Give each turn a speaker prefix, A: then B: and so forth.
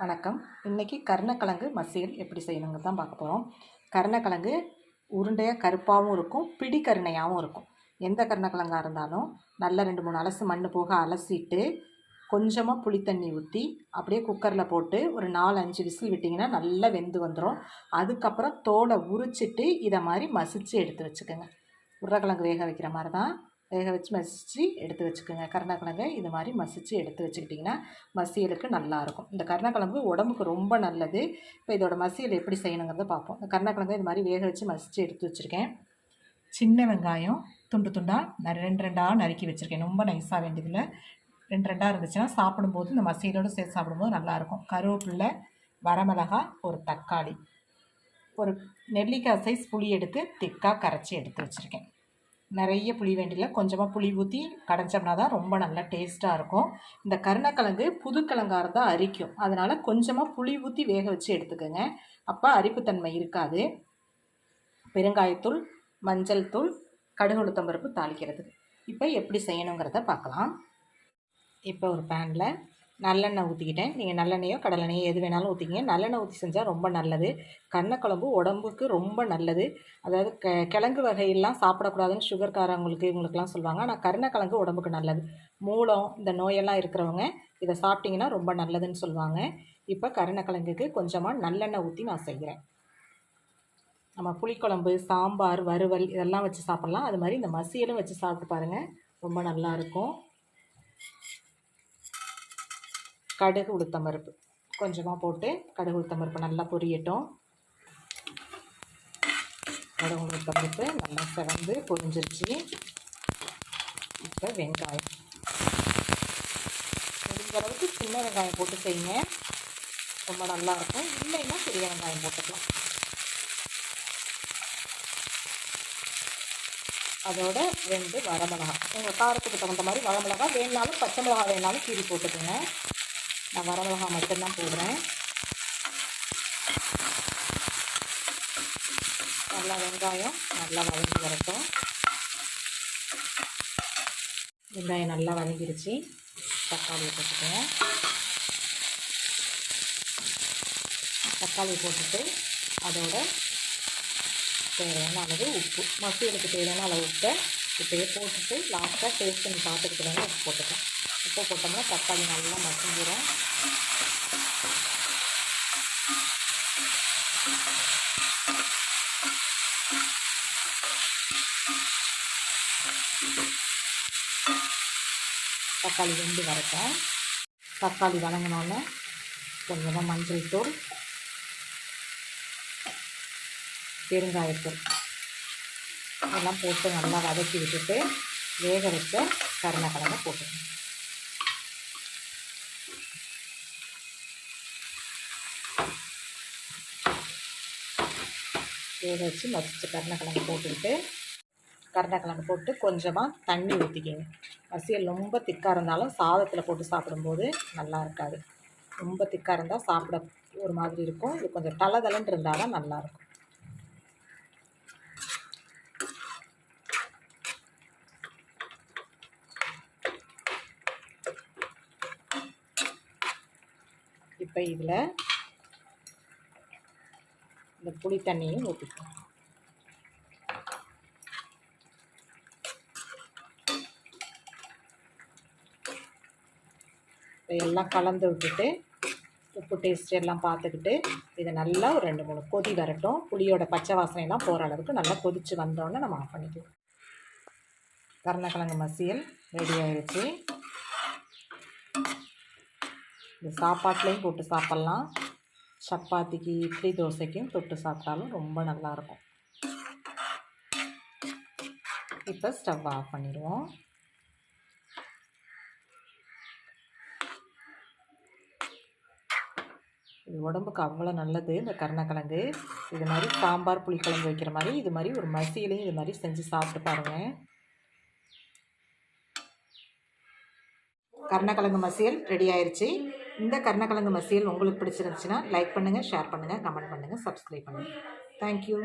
A: வணக்கம். இன்றைக்கி கருணக்கிழங்கு மசியல் எப்படி செய்யணுங்க தான் பார்க்க போகிறோம் கருணக்கிழங்கு உருண்டையாக கருப்பாகவும் இருக்கும் பிடி கருணையாகவும் இருக்கும். எந்த கருணக்கிழங்காக இருந்தாலும் நல்லா ரெண்டு மூணு அலசு மண் போக அலசிட்டு கொஞ்சமாக புளித்தண்ணி ஊற்றி அப்படியே குக்கரில் போட்டு ஒரு நாலு அஞ்சு விசில் விட்டிங்கன்னா நல்லா வெந்து வந்துடும் அதுக்கப்புறம் தோலை உரிச்சிட்டு இதை மாதிரி மசித்து எடுத்து வச்சுக்கோங்க. உருளைக்கிழங்கு வேக வைக்கிற மாதிரி தான் வேக வச்சு மசித்து எடுத்து வச்சுக்கோங்க. கருணக்கிழங்கை இது மாதிரி மசித்து எடுத்து வச்சுக்கிட்டிங்கன்னா மசியலுக்கு நல்லாயிருக்கும் இந்த கருணக்கிழங்கு உடம்புக்கு ரொம்ப நல்லது. இப்போ இதோட மசியல் எப்படி செய்யணுங்கிறத பார்ப்போம். இந்த கருணக்கிழங்கை இது மாதிரி வேக வச்சு மசித்து எடுத்து வச்சுருக்கேன். சின்ன வெங்காயம் துண்டு துண்டாக நான் ரெண்டு ரெண்டாக நறுக்கி வச்சுருக்கேன். ரொம்ப நைஸாக வேண்டியதில்லை. ரெண்டு ரெண்டாக இருந்துச்சுன்னா சாப்பிடும்போது இந்த மசியலோடு சேர்த்து சாப்பிடும்போது நல்லாயிருக்கும் கருவேப்பில்லை வரமிளகா ஒரு தக்காளி. ஒரு நெல்லிக்காய் சைஸ் புளி எடுத்து திக்காக கரைச்சி எடுத்து வச்சுருக்கேன். நிறைய புளி வேண்டியில் கொஞ்சமாக புளி ஊற்றி கடைஞ்சோம்னா தான் ரொம்ப நல்லா டேஸ்ட்டாக இருக்கும். இந்த கருணக்கிழங்கு புதுக்கிழங்காக இருந்தால் அரிக்கும். அதனால் கொஞ்சமாக புளி ஊற்றி வேக வச்சு எடுத்துக்கோங்க. அப்போ அரிப்புத்தன்மை இருக்காது. பெருங்காயத்தூள் மஞ்சள் தூள் கடுகு உளுத்தம்பருப்பு தாளிக்கிறதுக்கு. இப்போ எப்படி செய்யணுங்கிறத பார்க்கலாம். இப்போ ஒரு பேனில் நல்லெண்ணெய் ஊற்றிக்கிட்டேன் நீங்கள் நல்லெண்ணெயோ கடலெண்ணெயோ எது வேணாலும் ஊற்றிக்கிங்க நல்லெண்ணெய் ஊற்றி செஞ்சால் ரொம்ப நல்லது. கண்ணக்குழம்பு உடம்புக்கு ரொம்ப நல்லது. அதாவது க கிழங்கு வகையெல்லாம் சாப்பிடக்கூடாதுன்னு சுகர்காரவங்களுக்கு இவங்களுக்குலாம் சொல்லுவாங்க. ஆனால் கருணக்கிழங்கு உடம்புக்கு நல்லது. மூலம் இந்த நோயெல்லாம் இருக்கிறவங்க இதை சாப்பிட்டிங்கன்னா ரொம்ப நல்லதுன்னு சொல்லுவாங்க. இப்போ கருணக்கிழங்குக்கு கொஞ்சமாக நல்லெண்ணெய் ஊற்றி நான் செய்கிறேன் நம்ம புளிக்குழம்பு சாம்பார் வறுவல் இதெல்லாம் வச்சு சாப்பிட்லாம். அது மாதிரி இந்த மசியலும் வச்சு சாப்பிட்டு பாருங்கள் ரொம்ப நல்லாயிருக்கும் கடுகு உளுத்தம் பருப்பு. கொஞ்சமாக போட்டு கடுகு உளுத்தம் பருப்பு நல்லா பொரியட்டும். கடுகு உளுத்தம் பருப்பு நல்லா செவந்து பொரிஞ்சிருச்சு. இப்போ வெங்காயம். முடிஞ்ச அளவுக்கு சின்ன வெங்காயம் போட்டு செய்யுங்க. ரொம்ப நல்லாயிருக்கும் இல்லைன்னா பெரிய வெங்காயம் போட்டுக்கலாம். அதோட ரெண்டு வரமிளகா உங்கள் காரத்துக்கு தகுந்த மாதிரி வரமிளகா வேணுனாலும் பச்சை மிளகா வேணாலும் கீரி போட்டுக்கோங்க. நான் வரமிளகா மட்டும்தான் போடுறேன். நல்லா வெங்காயம் நல்லா வதங்கி வரட்டும். வெங்காயம் நல்லா வதங்கிருச்சு. தக்காளியை போட்டுக்கோங்க தக்காளி போட்டுட்டு அதோட தேவையான அளவு உப்பு. மசியலுக்கு தேவையான அளவு உப்பை இப்போயே போட்டுட்டு லாஸ்ட்டாக டேஸ்ட் பண்ணி பார்த்துக்கிட்டு வந்து உப்பு போட்டுக்கலாம். உப்பு போட்டோம்னா தக்காளி நல்லா மசிஞ்சிடும் தக்காளி வெந்து வரட்டும் தக்காளி வதங்கினோன்னே கொஞ்சமாக மஞ்சள் தூள் பெருங்காயத்தூள். இதெல்லாம் போட்டு நல்லா வதக்கி விட்டுட்டு வேக வச்ச கருணக்கிழங்க போட்டுக்கணும். வேக வச்சு மசிச்சு கருணக்கிழங்கு போட்டுக்கிட்டு கருணக்கிழங்கு போட்டு கொஞ்சமாக தண்ணி ஊற்றிக்கிங்க மசியல் ரொம்ப திக்காக இருந்தாலும் சாதத்தில் போட்டு சாப்பிடும்போது நல்லா இருக்காது. ரொம்ப திக்காக இருந்தால் சாப்பிட ஒரு மாதிரி இருக்கும். இது கொஞ்சம் தலை இருந்தால் தான் நல்லாயிருக்கும் இப்போ இதில் இந்த புளி தண்ணியும் எல்லாம் கலந்து விட்டுட்டு உப்பு டேஸ்ட் எல்லாம் பார்த்துக்கிட்டு இதை நல்லா ஒரு ரெண்டு மூணு கொதி வரட்டும். புளியோட பச்சை வாசனையெல்லாம் போகிற அளவுக்கு நல்லா கொதித்து வந்தோடனே நம்ம ஆஃப் பண்ணிக்குவோம் கருணக்கிழங்கு மசியல் ரெடி ஆயிடுச்சு இது சாப்பாட்லேயும் போட்டு சாப்பிட்லாம். சப்பாத்திக்கு இட்லி தோசைக்கும் தொட்டு சாப்பிட்டாலும் ரொம்ப நல்லாயிருக்கும் இப்போ ஸ்டவ் ஆஃப் பண்ணிடுவோம். இது உடம்புக்கு அவ்வளோ நல்லது இந்த கருணக்கிழங்கு. இது மாதிரி சாம்பார் புளிக்கிழங்கு வைக்கிற மாதிரி இது மாதிரி ஒரு மசியிலையும் இது மாதிரி செஞ்சு சாப்பிட்டு பாருங்கள் கருணக்கிழங்கு மசியல் ரெடி ஆயிடுச்சு இந்த கருணக்கிழங்கு மசியல் உங்களுக்கு பிடிச்சிருந்துச்சுன்னா லைக் பண்ணுங்கள் ஷேர் பண்ணுங்கள் கமெண்ட் பண்ணுங்கள் சப்ஸ்கிரைப் பண்ணுங்கள் தேங்க்யூ